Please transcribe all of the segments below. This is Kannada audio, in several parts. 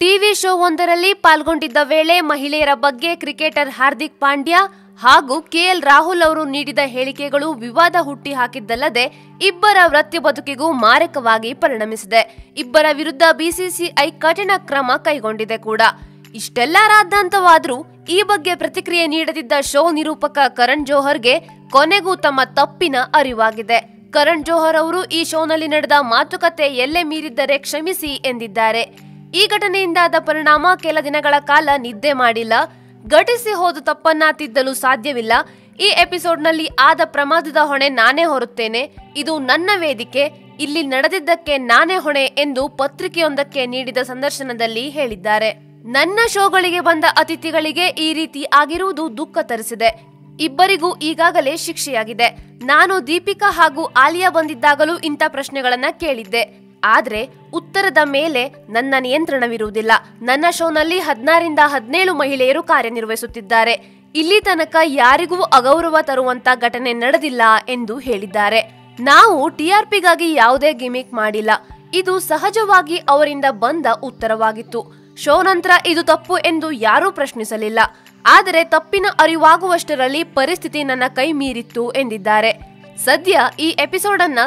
ಟಿವಿ ಶೋ ಒಂದರಲ್ಲಿ ಪಾಲ್ಗೊಂಡಿದ್ದ ವೇಳೆ ಮಹಿಳೆಯರ ಬಗ್ಗೆ ಕ್ರಿಕೆಟರ್ ಹಾರ್ದಿಕ್ ಪಾಂಡ್ಯ ಹಾಗೂ ಕೆಎಲ್ ರಾಹುಲ್ ಅವರು ನೀಡಿದ ಹೇಳಿಕೆಗಳು ವಿವಾದ ಹುಟ್ಟಿ ಹಾಕಿದ್ದಲ್ಲದೆ ಇಬ್ಬರ ವೃತ್ತಿ ಬದುಕಿಗೂ ಮಾರಕವಾಗಿ ಪರಿಣಮಿಸಿದೆ. ಇಬ್ಬರ ವಿರುದ್ಧ ಬಿಸಿಸಿಐ ಕಠಿಣ ಕ್ರಮ ಕೈಗೊಂಡಿದೆ ಕೂಡ. ಇಷ್ಟೆಲ್ಲ ರಾದ್ದಾಂತವಾದ್ರೂ ಈ ಬಗ್ಗೆ ಪ್ರತಿಕ್ರಿಯೆ ನೀಡದಿದ್ದ ಶೋ ನಿರೂಪಕ ಕರಣ್ ಜೋಹರ್ಗೆ ಕೊನೆಗೂ ತಮ್ಮ ತಪ್ಪಿನ ಅರಿವಾಗಿದೆ. ಕರಣ್ ಜೋಹರ್ ಅವರು ಈ ಶೋನಲ್ಲಿ ನಡೆದ ಮಾತುಕತೆ ಎಲ್ಲೆ ಮೀರಿದ್ದರೆ ಕ್ಷಮಿಸಿ ಎಂದಿದ್ದಾರೆ. ಈ ಘಟನೆಯಿಂದಾದ ಪರಿಣಾಮ ಕೆಲ ದಿನಗಳ ಕಾಲ ನಿದ್ದೆ ಮಾಡಿಲ್ಲ. ಘಟಿಸಿ ಹೋದ ತಪ್ಪನ್ನ ತಿದ್ದಲು ಸಾಧ್ಯವಿಲ್ಲ. ಈ ಎಪಿಸೋಡ್ನಲ್ಲಿ ಆದ ಪ್ರಮಾದದ ಹೊಣೆ ನಾನೇ ಹೊರುತ್ತೇನೆ. ಇದು ನನ್ನ ವೇದಿಕೆ, ಇಲ್ಲಿ ನಡೆದಿದ್ದಕ್ಕೆ ನಾನೇ ಹೊಣೆ ಎಂದು ಪತ್ರಿಕೆಯೊಂದಕ್ಕೆ ನೀಡಿದ ಸಂದರ್ಶನದಲ್ಲಿ ಹೇಳಿದ್ದಾರೆ. ನನ್ನ ಶೋಗಳಿಗೆ ಬಂದ ಅತಿಥಿಗಳಿಗೆ ಈ ರೀತಿ ಆಗಿರುವುದು ದುಃಖ ತರಿಸಿದೆ. ಇಬ್ಬರಿಗೂ ಈಗಾಗಲೇ ಶಿಕ್ಷೆಯಾಗಿದೆ. ನಾನು ದೀಪಿಕಾ ಹಾಗೂ ಆಲಿಯಾ ಬಂದಿದ್ದಾಗಲೂ ಇಂಥ ಪ್ರಶ್ನೆಗಳನ್ನ ಕೇಳಿದ್ದೆ. ಆದ್ರೆ ಉತ್ತರದ ಮೇಲೆ ನನ್ನ ನಿಯಂತ್ರಣವಿರುವುದಿಲ್ಲ. ನನ್ನ ಶೋನಲ್ಲಿ ಹದಿನಾರಿಂದ ಹದಿನೇಳು ಮಹಿಳೆಯರು ಕಾರ್ಯನಿರ್ವಹಿಸುತ್ತಿದ್ದಾರೆ. ಇಲ್ಲಿ ತನಕ ಯಾರಿಗೂ ಅಗೌರವ ತರುವಂತ ಘಟನೆ ನಡೆದಿಲ್ಲ ಎಂದು ಹೇಳಿದ್ದಾರೆ. ನಾವು ಟಿಆರ್ಪಿಗಾಗಿ ಯಾವುದೇ ಗಿಮಿಕ್ ಮಾಡಿಲ್ಲ. ಇದು ಸಹಜವಾಗಿ ಅವರಿಂದ ಬಂದ ಉತ್ತರವಾಗಿತ್ತು. ಶೋ ನಂತರ ಇದು ತಪ್ಪು ಎಂದು ಯಾರೂ ಪ್ರಶ್ನಿಸಲಿಲ್ಲ. ಆದರೆ ತಪ್ಪಿನ ಅರಿವಾಗುವಷ್ಟರಲ್ಲಿ ಪರಿಸ್ಥಿತಿ ನನ್ನ ಕೈ ಮೀರಿತ್ತು ಎಂದಿದ್ದಾರೆ. ಸದ್ಯ ಈ ಎಪಿಸೋಡ್ ಅನ್ನ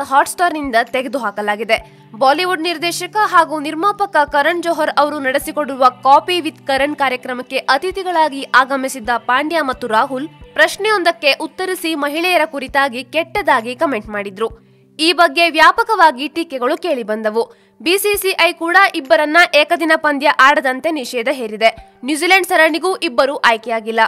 ತೆಗೆದು ಹಾಕಲಾಗಿದೆ ಬಾಲಿವುಡ್ ನಿರ್ದೇಶಕ ಹಾಗೂ ನಿರ್ಮಾಪಕ ಕರಣ್ ಜೋಹರ್ ಅವರು ನಡೆಸಿಕೊಡುವ ಕಾಪಿ ವಿತ್ ಕರಣ್ ಕಾರ್ಯಕ್ರಮಕ್ಕೆ ಅತಿಥಿಗಳಾಗಿ ಆಗಮಿಸಿದ್ದ ಪಾಂಡ್ಯ ಮತ್ತು ರಾಹುಲ್ ಪ್ರಶ್ನೆಯೊಂದಕ್ಕೆ ಉತ್ತರಿಸಿ ಮಹಿಳೆಯರ ಕುರಿತಾಗಿ ಕೆಟ್ಟದಾಗಿ ಕಮೆಂಟ್ ಮಾಡಿದ್ರು. ಈ ಬಗ್ಗೆ ವ್ಯಾಪಕವಾಗಿ ಟೀಕೆಗಳು ಕೇಳಿಬಂದವು. ಬಿಸಿಸಿಐ ಕೂಡ ಇಬ್ಬರನ್ನ ಏಕದಿನ ಪಂದ್ಯ ಆಡದಂತೆ ನಿಷೇಧ ಹೇರಿದೆ. ನ್ಯೂಜಿಲೆಂಡ್ ಸರಣಿಗೂ ಇಬ್ಬರು ಆಯ್ಕೆಯಾಗಿಲ್ಲ.